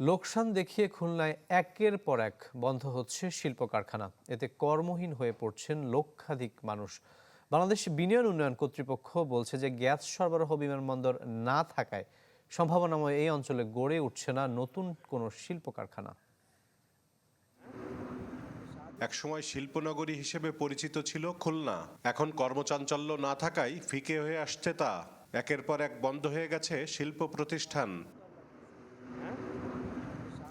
লোকসান দেখিয়ে খুলনায় একের পর এক বন্ধ হচ্ছে শিল্প কারখানা এতে কর্মহীন হয়ে পড়ছেন লক্ষাধিক মানুষ। বাংলাদেশ বিনিয়োগ উন্নয়ন কর্তৃপক্ষ বলছে যে গ্যাস সরবরাহ বিমানবন্দর না থাকায় সম্ভাবনাময় এই অঞ্চলে গড়ে উঠছে না নতুন কোনো শিল্প কারখানা একসময় শিল্পনগরী হিসেবে পরিচিত ছিল খুলনা। এখন কর্মচাঞ্চল্য না থাকায় ফিকে হয়ে আসছে তা। একের পর এক বন্ধ হয়ে গেছে শিল্প প্রতিষ্ঠান।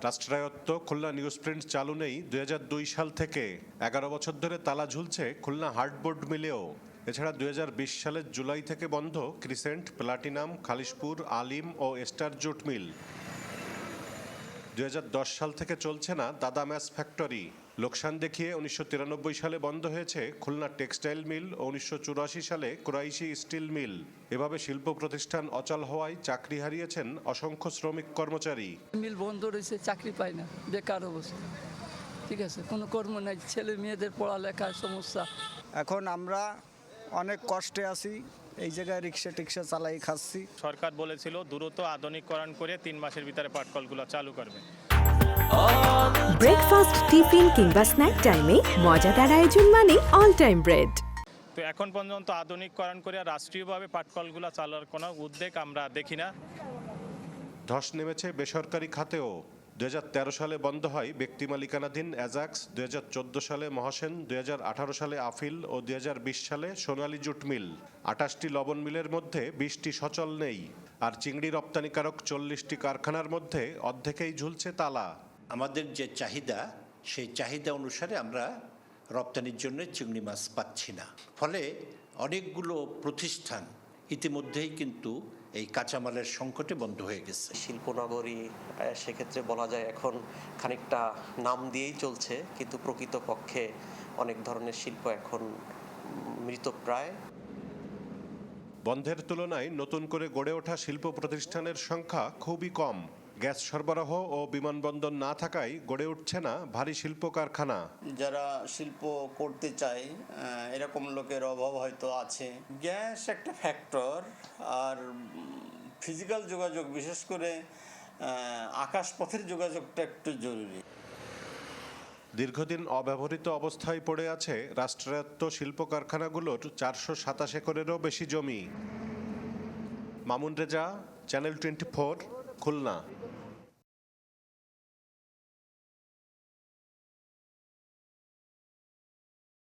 রাষ্ট্রায়ত্ত খুলনা নিউজ প্রিন্ট চালু নেই দু হাজার দুই সাল থেকে। এগারো বছর ধরে তালা ঝুলছে খুলনা হার্ডবোর্ড মিলেও। এছাড়া দু হাজার বিশ সালের জুলাই থেকে বন্ধ ক্রিসেন্ট, প্লাটিনাম, খালিশপুর, আলিম ও এস্টার জুট মিল। দুই সাল থেকে চলছে না দাদা ম্যাস ফ্যাক্টরি। লোকসান দেখিয়ে উনিশশো তিরানব্বই সালে বন্ধ হয়েছে খুলনা টেক্সটাইল মিল ও উনিশশো সালে কুরাইশি স্টিল মিল। এভাবে শিল্প প্রতিষ্ঠান অচল হওয়ায় চাকরি হারিয়েছেন অসংখ্য শ্রমিক কর্মচারী। মিল বন্ধ রয়েছে চাকরি পায় না বেকার অবস্থা। ঠিক আছে কোনো কর্ম নাই ছেলে মেয়েদের পড়ালেখার সমস্যা। এখন আমরা অনেক কষ্টে আছি এই জায়গায় রিক্সা টিক্সা চালাই খাচ্ছি। সরকার বলেছিল দ্রুত আধুনিকরণ করে তিন মাসের ভিতরে পাটকলগুলো চালু করবে। ব্রেকফাস্ট টিফিন কিংবা স্ন্যাক টাইমে মজাদার আয়োজন মানে অল টাইম ব্রেড তো এখন পর্যন্ত আধুনিকরণ করে রাষ্ট্রীয়ভাবে পাটকলগুলো চালার কোনো উদ্যোগ আমরা দেখি না। ধস নেমেছে বেসরকারি খাতেও। দু হাজার তেরো সালে বন্ধ হয় ব্যক্তি মালিকানাধীন অ্যাজাক্স, দুই সালে মহাসেন দু হাজার আঠারো সালে আফিল ও দু হাজার বিশ সালে সোনালী জুট মিল। আটাশটি লবণ মিলের মধ্যে বিশটি সচল নেই। আর চিংড়ি রপ্তানিকারক চল্লিশটি কারখানার মধ্যে অর্ধেকেই ঝুলছে তালা। আমাদের যে চাহিদা, সেই চাহিদা অনুসারে আমরা রপ্তানির জন্য চিংড়ি মাছ পাচ্ছি না। ফলে অনেকগুলো প্রতিষ্ঠান ইতিমধ্যেই কিন্তু এই কাঁচামালের সংকটে বন্ধ হয়ে গেছে। শিল্পনগরী সেক্ষেত্রে বলা যায় এখন খানিকটা নাম দিয়েই চলছে কিন্তু প্রকৃতপক্ষে অনেক ধরনের শিল্প এখন মৃতপ্রায় বন্ধের তুলনায় নতুন করে গড়ে ওঠা শিল্প প্রতিষ্ঠানের সংখ্যা খুবই কম। গ্যাস সরবরাহ ও বিমানবন্দর না থাকায় গড়ে উঠছে না ভারী শিল্প কারখানা যারা শিল্প করতে চায় এরকম লোকের অভাব হয়তো আছে। গ্যাস একটা ফ্যাক্টর আর ফিজিক্যাল যোগাযোগ বিশেষ করে আকাশপথের যোগাযোগটা একটু জরুরি। দীর্ঘদিন অব্যবহৃত অবস্থায় পড়ে আছে রাষ্ট্রায়ত্ত শিল্প কারখানাগুলোর চারশো সাতাশ একরেরও বেশি জমি। Mamun Reza channel twenty Khulna